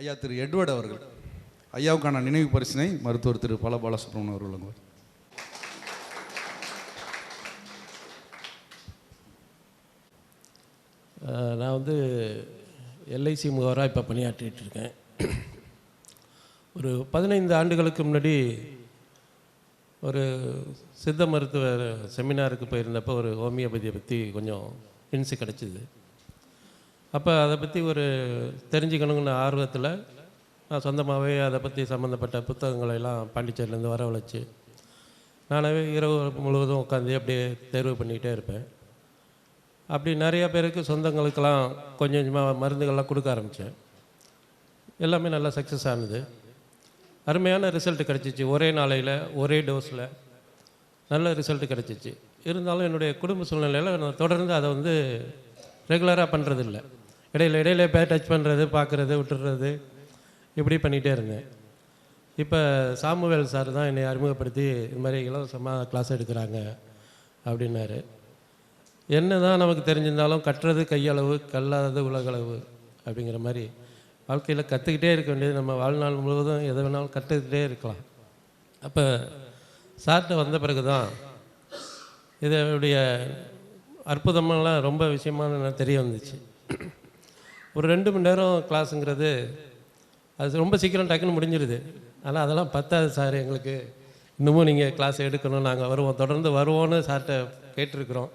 ஐயா திரு எட்வர்ட் அவர்கள். ஐயாவுக்கான நினைவு பரிசினை மருத்துவர் திரு பல பாலசுப்ரமணியம் அவர்கள் வழங்குவார். நான் வந்து எல்ஐசி முகவராக இப்போ பணியாற்றிட்டு இருக்கேன். ஒரு பதினைந்து ஆண்டுகளுக்கு முன்னாடி ஒரு சித்த மருத்துவ செமினாருக்கு போயிருந்தப்போ ஒரு ஹோமியோபதியை பற்றி கொஞ்சம் இன்சு கிடச்சிது. அப்போ அதை பற்றி ஒரு தெரிஞ்சுக்கணுங்கிற ஆர்வத்தில் நான் சொந்தமாகவே அதை பற்றி சம்மந்தப்பட்ட புத்தகங்களை எல்லாம் பாண்டிச்சேரியிலேருந்து வரவழைச்சு நானாகவே இரவு முழுவதும் உட்காந்து அப்படியே தேர்வு பண்ணிக்கிட்டே இருப்பேன். அப்படி நிறைய பேருக்கு சொந்தங்களுக்கெல்லாம் கொஞ்சம் கொஞ்சமாக மருந்துகள்லாம் கொடுக்க ஆரம்பித்தேன் எல்லாமே நல்லா சக்ஸஸ் ஆனது. அருமையான ரிசல்ட் கிடச்சிச்சு. ஒரே நாளையில் ஒரே டோஸில் நல்ல ரிசல்ட் கிடச்சிச்சு. இருந்தாலும் என்னுடைய குடும்ப சூழ்நிலையில் நான் தொடர்ந்து அதை வந்து ரெகுலராக பண்ணுறதில்ல இடையில இடையில பே டச் பண்ணுறது பார்க்குறது விட்டுறது இப்படி பண்ணிகிட்டே இருந்தேன். இப்போ சாமுவேல் சார் தான் என்னை அறிமுகப்படுத்தி இது மாதிரி இலவசமாக கிளாஸ் எடுக்கிறாங்க அப்படின்னாரு. என்ன தான் நமக்கு தெரிஞ்சிருந்தாலும் கட்டுறது கையளவு கல்லாதது உலகளவு அப்படிங்கிற மாதிரி வாழ்க்கையில் கற்றுக்கிட்டே இருக்க வேண்டியது. நம்ம வாழ்நாள் முழுவதும் எதை வேணாலும் கற்றுக்கிட்டே இருக்கலாம். அப்போ சார்ட்ட வந்த பிறகு தான் இதனுடைய அற்புதமெல்லாம் ரொம்ப விஷயமான தெரிய வந்துச்சு. ஒரு ரெண்டு மணி நேரம் கிளாஸுங்கிறது அது ரொம்ப சீக்கிரம் டக்குன்னு முடிஞ்சிருது. ஆனால் அதெல்லாம் பத்தாது சார் எங்களுக்கு. இன்னமும் நீங்கள் கிளாஸ் எடுக்கணும் நாங்கள் வருவோம். தொடர்ந்து வருவோன்னு சார்கிட்ட கேட்டிருக்கிறோம்.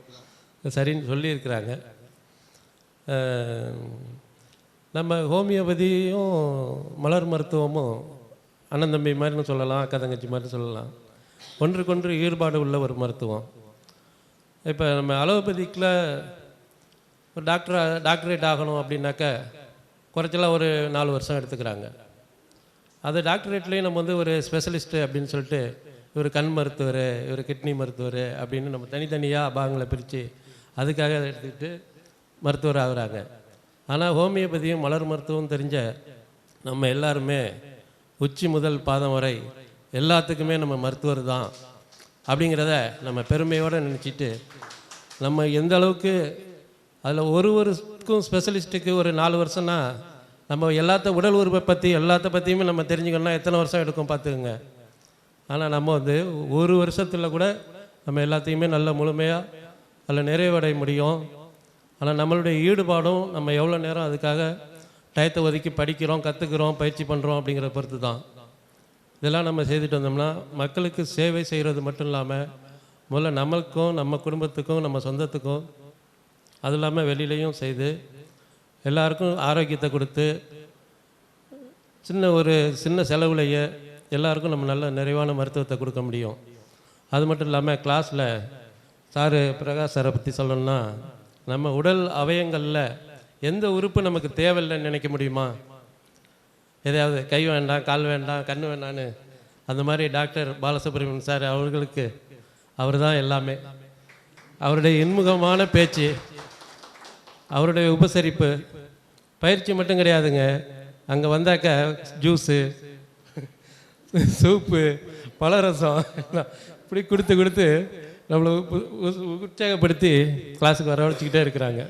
சரின்னு சொல்லியிருக்கிறாங்க. நம்ம ஹோமியோபதியும் மலர் மருத்துவமும் அண்ணன் தம்பி மாதிரின்னு சொல்லலாம் அக்கா தங்கச்சி மாதிரி சொல்லலாம். ஒன்றுக்கொன்று ஈடுபாடு உள்ள ஒரு மருத்துவம். இப்போ நம்ம அலோபதிக்கில் ஒரு டாக்டர் டாக்டரேட் ஆகணும் அப்படின்னாக்க குறைச்சலாக ஒரு நாலு வருஷம் எடுத்துக்கிறாங்க. அது டாக்டரேட்லேயும் நம்ம வந்து ஒரு ஸ்பெஷலிஸ்ட்டு அப்படின்னு சொல்லிட்டு இவர் கண் மருத்துவர் இவர் கிட்னி மருத்துவர் அப்படின்னு நம்ம தனித்தனியாக பாகங்களை பிரித்து அதுக்காக எடுத்துக்கிட்டு மருத்துவர் ஆகுறாங்க. ஆனால் ஹோமியோபதியும் மலர் மருத்துவம் தெரிஞ்ச நம்ம எல்லாருமே உச்சி முதல் பாதம் வரை எல்லாத்துக்குமே நம்ம மருத்துவர் தான் அப்படிங்கிறத நம்ம பெருமையோடு நினச்சிட்டு நம்ம எந்த அளவுக்கு அதில் ஒரு ஒருக்கும் ஸ்பெஷலிஸ்ட்டுக்கு ஒரு நாலு வருஷம்னா நம்ம எல்லாத்த உடல் உறுப்பை பற்றி எல்லாத்த பற்றியுமே நம்ம தெரிஞ்சுக்கணும்னா எத்தனை வருஷம் எடுக்கும் பார்த்துக்குங்க. ஆனால் நம்ம வந்து ஒரு வருஷத்தில் கூட நம்ம எல்லாத்தையுமே நல்ல முழுமையாக அதில் நிறைவடைய முடியும். ஆனால் நம்மளுடைய ஈடுபாடும் நம்ம எவ்வளோ நேரம் அதுக்காக டயத்தை ஒதுக்கி படிக்கிறோம் கற்றுக்கிறோம் பயிற்சி பண்ணுறோம் அப்படிங்கிற பொறுத்து தான் இதெல்லாம் நம்ம செய்துட்டு வந்தோம்னா மக்களுக்கு சேவை செய்கிறது மட்டும் இல்லாமல் முதல்ல நம்மளுக்கும் நம்ம குடும்பத்துக்கும் நம்ம சொந்தத்துக்கும் அது இல்லாமல் வெளியிலையும் செய்து எல்லாருக்கும் ஆரோக்கியத்தை கொடுத்து சின்ன ஒரு சின்ன செலவுலையே எல்லாருக்கும் நம்ம நல்ல நிறைவான மருத்துவத்தை கொடுக்க முடியும். அது மட்டும் இல்லாமல் கிளாஸில் சாரு பிரகாஷ் சாரை பற்றி சொல்லணும்னா நம்ம உடல் அவயங்களில் எந்த உறுப்பு நமக்கு தேவையில்லைன்னு நினைக்க முடியுமா? எதையாவது கை வேண்டாம் கால் வேண்டாம் கண் வேண்டான்னு அந்த மாதிரி டாக்டர் பாலசுப்ரமணியன் சார் அவர்களுக்கு அவர் தான் எல்லாமே. அவருடைய இன்முகமான பேச்சு அவருடைய உபசரிப்பு. பயிற்சி மட்டும் கிடையாதுங்க. அங்கே வந்தாக்க ஜூஸு சூப்பு பழரசம் இப்படி கொடுத்து கொடுத்து நம்மளை உ- உற்சாகப்படுத்தி கிளாஸுக்கு வரவழைச்சிக்கிட்டே இருக்கிறாங்க.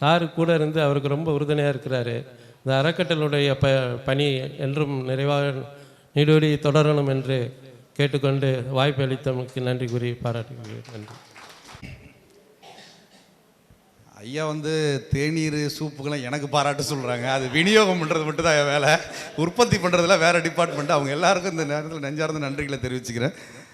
சாரு கூட இருந்து அவருக்கு ரொம்ப உறுதுணையாக இருக்கிறாரு. இந்த அறக்கட்டளுடைய ப பணி என்றும் நிறைவாக நீடோடி தொடரணும் என்று கேட்டுக்கொண்டு வாய்ப்பு அளித்தவனுக்கு நன்றி கூறி பாராட்டுகிறேன். நன்றி. ஐயா வந்து தேநீர் சூப்புக்கெல்லாம் எனக்கு பாராட்டு சொல்கிறாங்க அது விநியோகம் பண்ணுறது மட்டும் தான் என் வேலை. உற்பத்தி பண்ணுறதுல வேறு டிபார்ட்மெண்ட் அவங்க எல்லாருக்கும் இந்த நேரத்தில் நெஞ்சார்ந்த நன்றிகளை தெரிவிச்சுக்கிறேன்.